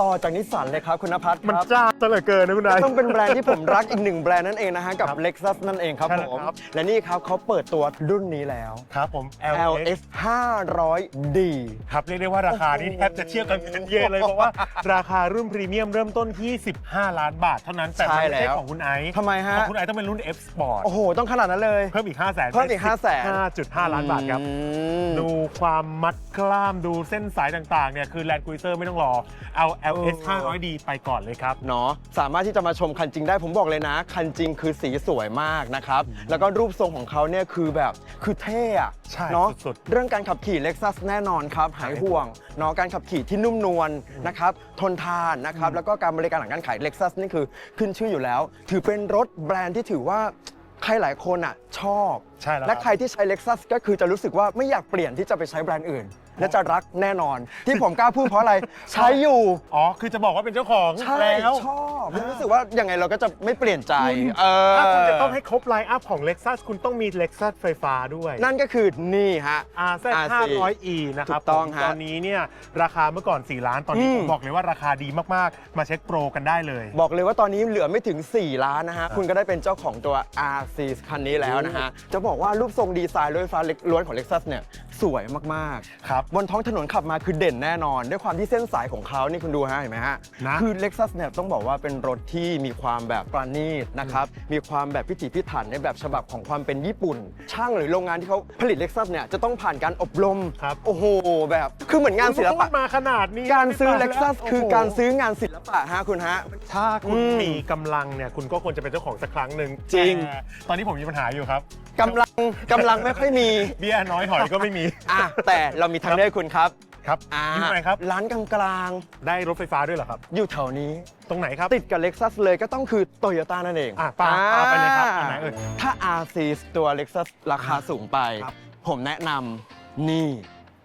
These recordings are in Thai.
ต่อจากนิสสันเลยครับคุณนภัสมันครับ จ้าซะเหลือเกินนะคุณนาย ต้องเป็นแบรนด์ที่ผมรักอีกหนึ่งแบรนด์นั่นเองนะฮะ กับครับ Lexus นั่นเองครับใช่ผแล้วม ครับ และนี่ครับเขาเปิดตัวรุ่นนี้แล้ว ครับผม LS 500D ครับเรียกได้ว่าราคานี้แทบจะเทียบกันเป็นเยนเลย เพราะว่าราคารุ่นพรีเมียมเริ่มต้นที่ 15 ล้านบาทเท่านั้นแต่มันไม่ใช่ใช่แล้ว ของคุณไอซ์ทำไมฮะ ของคุณไอซ์ต้องเป็นรุ่น F Sport โอ้โห ต้องขนาดนั้นเลย เพิ่มอีก 5 0 0 0 0 0เพิ่มอีก500,000 5.5 ล้านบาทครับ อืม ดูความมัดกล้ามดูเส้นสายต่างๆเนี่ยคือ Land Cruiser ไม่ต้องรอเอา LS เออ 500D ไปก่อนเลยครับ เนาะสามารถที่จะมาชมคันจริงได้ผมบอกเลยนะ คันจริงคือสีสวยมากนะครับ แล้วก็รูปทรงของเขาเนี่ยคือแบบคือเท่อะใช่เนาะสุดเรื่องการขับขี่ Lexus แน่นอนครับ หายห่วงเนาะการขับขี่ที่นุ่มนวลนะครับทนทานนะครับแล้วก็การบริการหลังการขาย Lexus นี่คือขึ้นชื่ออยู่แล้ว ถือเป็นรถแบรนด์ที่ถือว่าใครหลายคนอะชอบ ใช่แล้วและครับ ใครที่ใช้ Lexus ก็คือจะรู้สึกว่าไม่อยากเปลี่ยนที่จะไปใช้แบรนด์อื่น และจะรักแน่นอน ที่ผมกล้าพูดเพราะอะไร ใช้อยู่ อ๋อ คือจะบอกว่าเป็นเจ้าของใช่แล้วชอบแล้วรู้สึกว่ายังไงเราก็จะไม่เปลี่ยนใจเออถ้าคุณจะต้องให้ครบไลน์อัพของ Lexus คุณต้องมี Lexus ไฟฟ้าด้วย นั่นก็คือนี่ฮะ RZ RC 500e นะครับถูกต้องผมฮะ ตอนนี้เนี่ยราคาเมื่อก่อน 4 ล้านตอนนี้อืมผมบอกเลยว่าราคาดีมากๆ มาเช็คโปรกันได้เลย บอกเลยว่าตอนนี้เหลือไม่ถึง 4 ล้านนะฮะ คุณก็ได้เป็นเจ้าของตัว RC คันนี้แล้วนะฮะ จะบอกว่ารูปทรงดีไซน์รถไฟฟ้าล้วนของ Lexus เนี่ย สวยมากๆครับบนท้องถนนขับมาคือเด่นแน่นอน ด้วยความที่เส้นสายของเขานี่คุณดูฮะเห็นไหมฮะนะคือ Lexus เนี่ยต้องบอกว่าเป็นรถที่มีความแบบประณีตนะครับมีความแบบพิถีพิถันในแบบฉบับของความเป็นญี่ปุ่น ช่างหรือโรงงานที่เขาผลิต Lexus เนี่ยจะต้องผ่านการอบรมครับโอ้โหแบบคือเหมือนงานศิลพูปะดมาขนาดนี้การซื้อไม่ไปแล้ว Lexus คือโโหการซื้องานศิลปะฮะคุณฮะ ถ้าคุณอืมมีกำลังเนี่ยคุณก็ควรจะเป็นเจ้าของสักครั้งหนึ่งจริง แต่ตอนนี้ผมมีปัญหาอยู่ครับกำลังกำลังไม่ค่อยมี เบี้ยน้อยหอยก็ไม่มีอะแต่เรามีทางเลือกให้คุณครับครับอ่าอยู่ไหนครับ ร้านกลางได้รถไฟฟ้าด้วยเหรอครับ ๆอยู่แถวนี้ ตรงไหนครับ ติดกับ Lexus เลยก็ต้องคือโตโยต้านั่นเองอะปาปาไปเลยครับอันไหนเอ่ย ถ้า RC ตัว Lexus ราคาสูงไปครับผมแนะนำนี่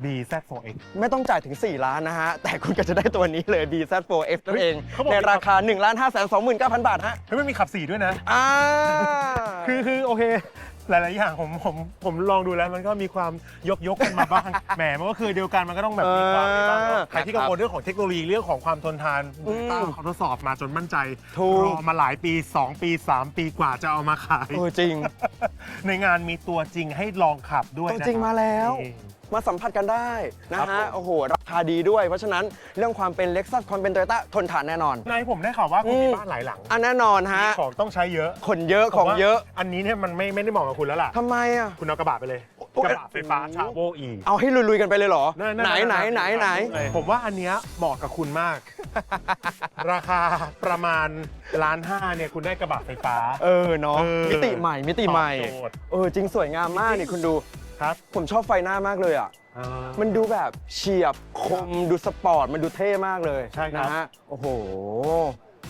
BZ4X ไม่ต้องจ่ายถึง 4 ล้านนะฮะ แต่คุณก็จะได้ตัวนี้เลย BZ4F นั่นเองเขาบอก ในมีราคา1ล้าน5 2 9 0 0 0 บาทฮะเฮ้ยไม่มีขับสี่ด้วยนะ อ่า คือคือโอเค หลายๆอย่างผมผมผมลองดูแล้วมันก็มีความยกยกกันมาบ้าง แหมมันก็คือเดียวกันมันก็ต้องแบบมีความมีบ้างเนอะเออใครที่กังวลเรื่องของเทคโนโลยีเรื่องของความทนทานอืมต้าเขาทดสอบมาจนมั่นใจถูก รอมาหลายปี 2 ปี 3 ปีกว่าจะเอามาขาย เออจริง ในงานมีตัวจริงให้ลองขับด้วยตัวนะจริงคบมาแล้ว นี่ มาสัมผัสกันได้นะครับผฮะมโอ้โหราคาดีด้วย เพราะฉะนั้นเรื่องความเป็น Lexus ความเป็น Toyota ทนทานแน่นอน นายผมได้ข่าวว่าคุณอืมมีบ้านหลายหลังอันแน่นอนฮะ มีของต้องใช้เยอะคนเยอะของเยอะผมว่าอันนี้เนี่ยมันไม่ไม่ได้เหมาะกับคุณแล้วล่ะ ทำไมอะ คุณเอากระบะไปเลยโอ้ย กระบะไฟฟ้าชาโวอีเอาให้ลุยๆกันไปเลยเหรอนั่นไหนๆๆไหนไหนไหน ผมว่าอันเนี้ยเหมาะกับคุณมาก ราคาประมาณล้านห้าเนี่ยคุณได้กระบะไฟฟ้า เออเนาะเออมิติใหม่มิติใหม่ ตอบโจทย์ เออจริงสวยงามมากนี่คุณดู ครับ ผมชอบไฟหน้ามากเลยอะ มันดูแบบเฉียบคมดูสปอร์ต มันดูเท่มากเลยใช่ครับ นะฮะโอ้โห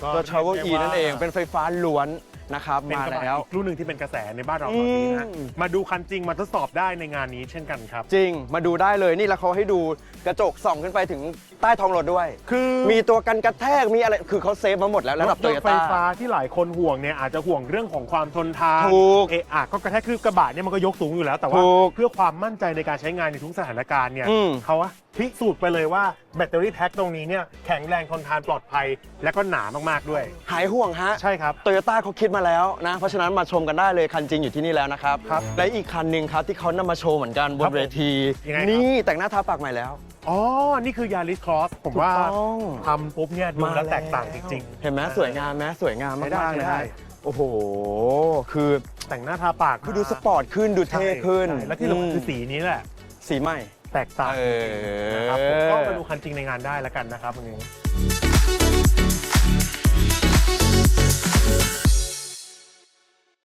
ก็ตัว Travel เรี E ยกได้ว่านั่นเองเป็นไฟฟ้าล้วน นะครับเป็นมากระบะแล้ว อีกรุ่นหนึ่งที่เป็นกระแสในบ้านเราตอนนี้นะอืม มาดูคันจริงมาทดสอบได้ในงานนี้เช่นกันครับ จริง มาดูได้เลยนี่แล้วเขาให้ดูกระจกส่องขึ้นไปถึงใต้ท้องรถด้วย คือมีตัวกันกระแทกมีอะไรคือเขาเซฟมาหมดแล้วระดับรโตถโยยนต์ไฟต้า ฟ้าที่หลายคนห่วงเนี่ยอาจจะห่วงเรื่องของความทนทานถูกเอะอะก็กระแทกคือกระบะเนี่ยมันก็ยกสูงอยู่แล้วแต่ว่า ถูกเพื่อความมั่นใจในการใช้งานในทุกสถานการณ์เนี่ยอืม เขาอะ พิสูจน์ไปเลยว่าแบตเตอรี่แพ็คตรงนี้เนี่ยแข็งแรงทนทานปลอดภัย และก็หนามากๆด้วย หายห่วงฮะใช่ครับ โตโยต้าเขาคิดมาแล้วนะ เพราะฉะนั้นมาชมกันได้เลยคันจริงอยู่ที่นี่แล้วนะครับครับและอีกคันหนึ่งครับที่เขานำมาโชว์เหมือนกันบครันบผมเวที ยังไงครับ นี่แต่งหน้าทาปากใหม่แล้ว อ๋อ นี่คือยาริสครอสผมว่าถูกต้อง ทำปุ๊บเนี่ยดูแล้วแตกต่างจริง เห็นไหมสวยงามไหมสวยงามใช้ได้มากๆนะใช้ได้ ฮะโอ้โห คือๆ แต่งหน้าทาปากคือดูสปอร์ตขึ้นดูเท่ขึ้นใช่และที่สำคัญคือสีนี้แหละ สีใหม่แตกต่างเออ นะครับผมก็มาดูคันจริงในงานได้แล้วกันนะครับวันนี้